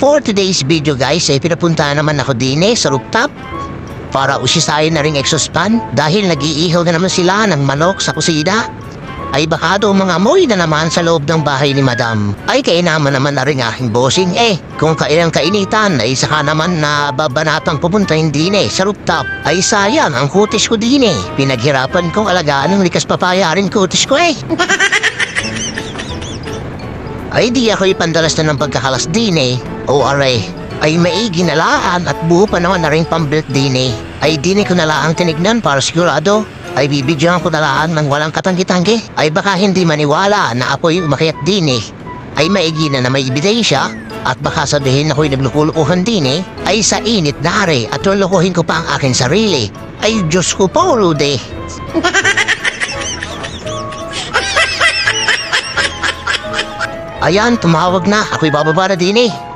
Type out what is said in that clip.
For today's video guys, ay pinapunta naman ako din eh sa rooftop para usisayin na ring exhaust fan dahil nag-iihaw na naman sila ng manok sa kusina. Ay baka daw mga amoy na naman sa loob ng bahay ni madam. Ay kainaman naman na rin aking bossing eh. Kung kailang kainitan ay saka naman na babanatang pupunta hindi eh sa rooftop. Ay sayang ang kutis ko din eh. Pinaghirapan kong alagaan ng likas papaya rin kutis ko eh. ay di ako ipandalas na ng pagkakalas din eh. O aray, ay maigi na laan at buo pa naman na rin pambilt din eh. Ay di ko na laang tinignan para sigurado. Ay bibidyohan ko na laan ng walang katanggi-tanggi. Ay baka hindi maniwala na ako'y umakyat din eh. Ay maigi na na may ebidensya at baka sabihin ako'y naglukulukuhan din eh. Ay sa init nare at lulukuhin ko pa ang aking sarili. Ay Diyos ko po, Rudy. Ayan, tumawag na. Ako'y bababa na din eh.